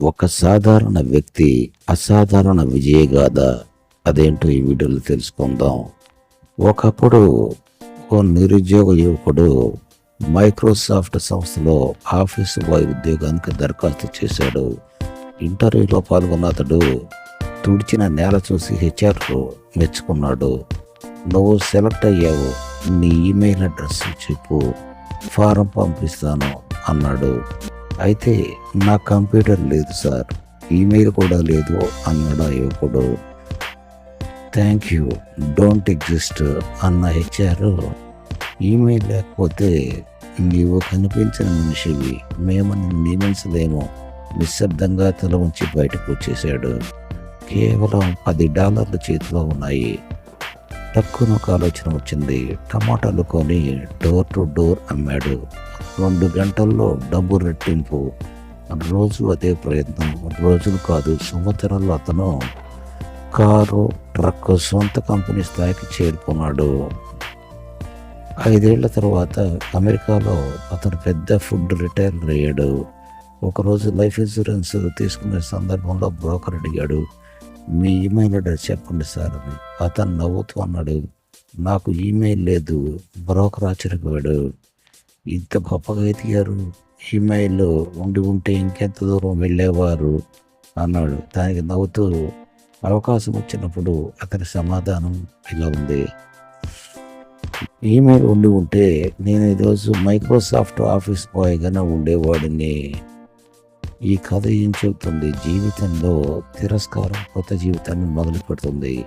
ఒక సాధారణ వ్యక్తి అసాధారణ విజయగాథ అదేంటో ఈ వీడియోలో తెలుసుకుందాం. ఒకప్పుడు ఓ నిరుద్యోగ యువకుడు మైక్రోసాఫ్ట్ సంస్థలో ఆఫీసు బాయ్ ఉద్యోగానికి దరఖాస్తు చేశాడు. ఇంటర్వ్యూలో పాల్గొన్న అతడు తుడిచిన నేల చూసి హెచ్ఆర్ మెచ్చుకున్నాడు. నువ్వు సెలెక్ట్ అయ్యావు నీ ఈమెయిల్ అడ్రస్ చెప్పు ఫారం పంపిస్తాను అన్నాడు. అయితే నా కంప్యూటర్ లేదు సార్. ఈమెయిల్ కూడా లేదు అన్నాడు ఆ యువకుడు థ్యాంక్ యూ. డోంట్ ఎగ్జిస్ట్ అన్న హెచ్ఆర్. ఈమెయిల్ లేకపోతే నీవు కనిపించిన మనిషివి. మేము నియమించలేము. నిశ్శబ్దంగా తల ఉంచి బయటకు వచ్చేసాడు కేవలం పది డాలర్లు చేతిలో ఉన్నాయి. టక్కున ఒక ఆలోచన వచ్చింది. టమాటాలు కొని డోర్ టు డోర్ అమ్మాడు. రెండు గంటల్లో డబ్బు రెట్టింపు. రోజు అదే ప్రయత్నం. రోజులు కాదు సంవత్సరాల్లో అతను కారు ట్రక్ సొంత కంపెనీ స్థాయికి చేరుకున్నాడు. ఐదేళ్ళ తర్వాత అమెరికాలో అతను పెద్ద ఫుడ్ రిటైర్ అయ్యాడు. ఒకరోజు లైఫ్ ఇన్సూరెన్స్ తీసుకునే సందర్భంలో బ్రోకర్ అడిగాడు మీ ఈమెయిల్ అడ్రస్ చెప్పండి సార్ అని. అతను నవ్వుతూ అన్నాడు నాకు ఈమెయిల్ లేదు బ్రోకర్ ఆశ్చర్యపోయాడు. ఇంత గొప్పగా ఎదిగారు ఈమెయిల్ ఉండి ఉంటే ఇంకెంత దూరం వెళ్ళేవారు అన్నాడు. దానికి నవ్వుతూ అవకాశం వచ్చినప్పుడు అతని సమాధానం ఇలా ఉంది. ఈమెయిల్ ఉండి ఉంటే నేను ఈరోజు మైక్రోసాఫ్ట్ ఆఫీస్ బాయ్గానే ఉండేవాడిని. ఈ కథ ఏం చెబుతుంది? జీవితంలో తిరస్కారం కొత్త జీవితాన్ని మొదలు పెడుతుంది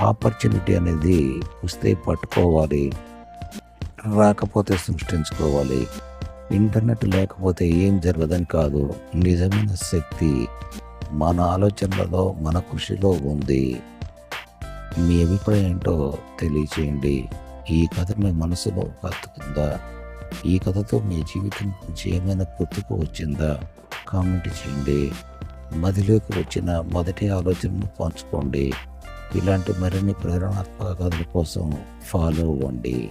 ఆపర్చునిటీ అనేది వస్తే పట్టుకోవాలి. రాకపోతే సృష్టించుకోవాలి. ఇంటర్నెట్ లేకపోతే ఏం జరగదని కాదు. నిజమైన శక్తి మన ఆలోచనలలో మన కృషిలో ఉంది. మీ అభిప్రాయం ఏంటో తెలియచేయండి. ఈ కథ మీ మనసులో హత్తుకుందా ఈ కథతో మీ జీవితం నుంచి ఏమైనా గుర్తుకు వచ్చిందా? కామెంట్ చేయండి. మదిలోకి వచ్చిన మొదటి ఆలోచనను పంచుకోండి. ఇలాంటి మరిన్ని ప్రేరణాత్మక కథల కోసం ఫాలో అవ్వండి.